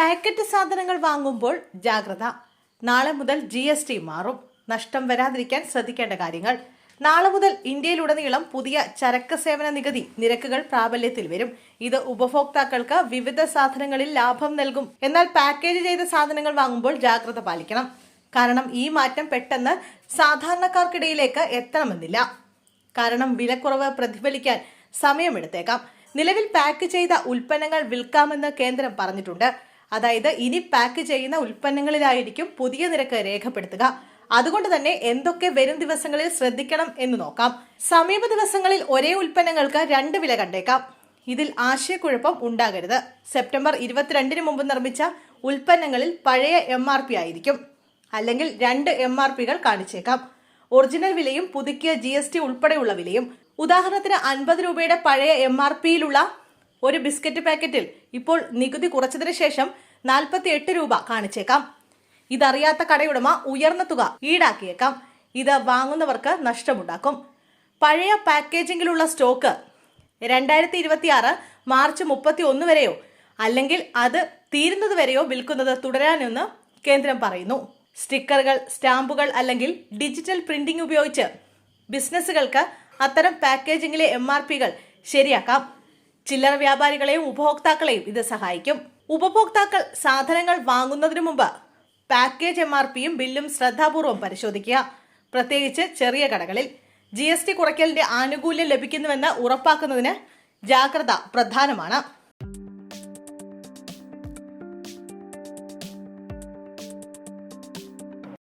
Packet സാധനങ്ങൾ വാങ്ങുമ്പോൾ ജാഗ്രത. നാളെ മുതൽ ജി എസ് ടി മാറും. നഷ്ടം വരാതിരിക്കാൻ ശ്രദ്ധിക്കേണ്ട കാര്യങ്ങൾ. നാളെ മുതൽ ഇന്ത്യയിലുടനീളം പുതിയ ചരക്ക് സേവന നികുതി നിരക്കുകൾ പ്രാബല്യത്തിൽ വരും. ഇത് ഉപഭോക്താക്കൾക്ക് വിവിധ സാധനങ്ങളിൽ ലാഭം നൽകും. എന്നാൽ പാക്കേജ് ചെയ്ത സാധനങ്ങൾ വാങ്ങുമ്പോൾ ജാഗ്രത പാലിക്കണം. കാരണം ഈ മാറ്റം പെട്ടെന്ന് സാധാരണക്കാർക്കിടയിലേക്ക് എത്തണമെന്നില്ല. കാരണം വിലക്കുറവ് പ്രതിഫലിക്കാൻ സമയമെടുത്തേക്കാം. നിലവിൽ പാക്ക് ചെയ്ത ഉൽപ്പന്നങ്ങൾ വിൽക്കാമെന്ന് കേന്ദ്രം പറഞ്ഞിട്ടുണ്ട്. അതായത് ഇനി പാക്ക് ചെയ്യുന്ന ഉൽപ്പന്നങ്ങളിലായിരിക്കും പുതിയ നിരക്ക് രേഖപ്പെടുത്തുക. അതുകൊണ്ട് തന്നെ എന്തൊക്കെ വരും ദിവസങ്ങളിൽ ശ്രദ്ധിക്കണം എന്ന് നോക്കാം. സമീപ ദിവസങ്ങളിൽ ഒരേ ഉൽപ്പന്നങ്ങൾക്ക് രണ്ട് വില കണ്ടേക്കാം. ഇതിൽ ആശയക്കുഴപ്പം ഉണ്ടാകരുത്. സെപ്റ്റംബർ ഇരുപത്തിരണ്ടിന് മുമ്പ് നിർമ്മിച്ച ഉൽപ്പന്നങ്ങളിൽ പഴയ എം ആർ പി ആയിരിക്കും. അല്ലെങ്കിൽ രണ്ട് എം ആർ പികൾ കാണിച്ചേക്കാം. ഒറിജിനൽ വിലയും പുതുക്കിയ ജി എസ് ടി ഉൾപ്പെടെയുള്ള വിലയും. ഉദാഹരണത്തിന് അൻപത് രൂപയുടെ പഴയ എം ആർ പിയിലുള്ള ഒരു ബിസ്ക്കറ്റ് പാക്കറ്റിൽ ഇപ്പോൾ നികുതി കുറച്ചതിന് ശേഷം നാൽപ്പത്തി എട്ട് രൂപ കാണിച്ചേക്കാം. ഇതറിയാത്ത കടയുടമ ഉയർന്ന തുക ഈടാക്കിയേക്കാം. ഇത് വാങ്ങുന്നവർക്ക് നഷ്ടമുണ്ടാക്കും. പഴയ പാക്കേജിംഗിലുള്ള സ്റ്റോക്ക് രണ്ടായിരത്തി ഇരുപത്തിയാറ് മാർച്ച് മുപ്പത്തി ഒന്ന് വരെയോ അല്ലെങ്കിൽ അത് തീരുന്നത് വരെയോ വിൽക്കുന്നത് തുടരാനെന്ന് കേന്ദ്രം പറയുന്നു. സ്റ്റിക്കറുകൾ സ്റ്റാമ്പുകൾ അല്ലെങ്കിൽ ഡിജിറ്റൽ പ്രിന്റിംഗ് ഉപയോഗിച്ച് ബിസിനസ്സുകൾക്ക് അത്തരം പാക്കേജിംഗിലെ എം ശരിയാക്കാം. ചില്ലറ വ്യാപാരികളെയും ഉപഭോക്താക്കളെയും ഇത് സഹായിക്കും. ഉപഭോക്താക്കൾ സാധനങ്ങൾ വാങ്ങുന്നതിനു മുമ്പ് പാക്കേജ് എം ആർ പിയും ബില്ലും ശ്രദ്ധാപൂർവം പരിശോധിക്കുക. പ്രത്യേകിച്ച് ചെറിയ കടകളിൽ ജി എസ് ടി കുറയ്ക്കലിന്റെ ആനുകൂല്യം ലഭിക്കുന്നുവെന്ന് ഉറപ്പാക്കുന്നതിന് ജാഗ്രത പ്രധാനമാണ്.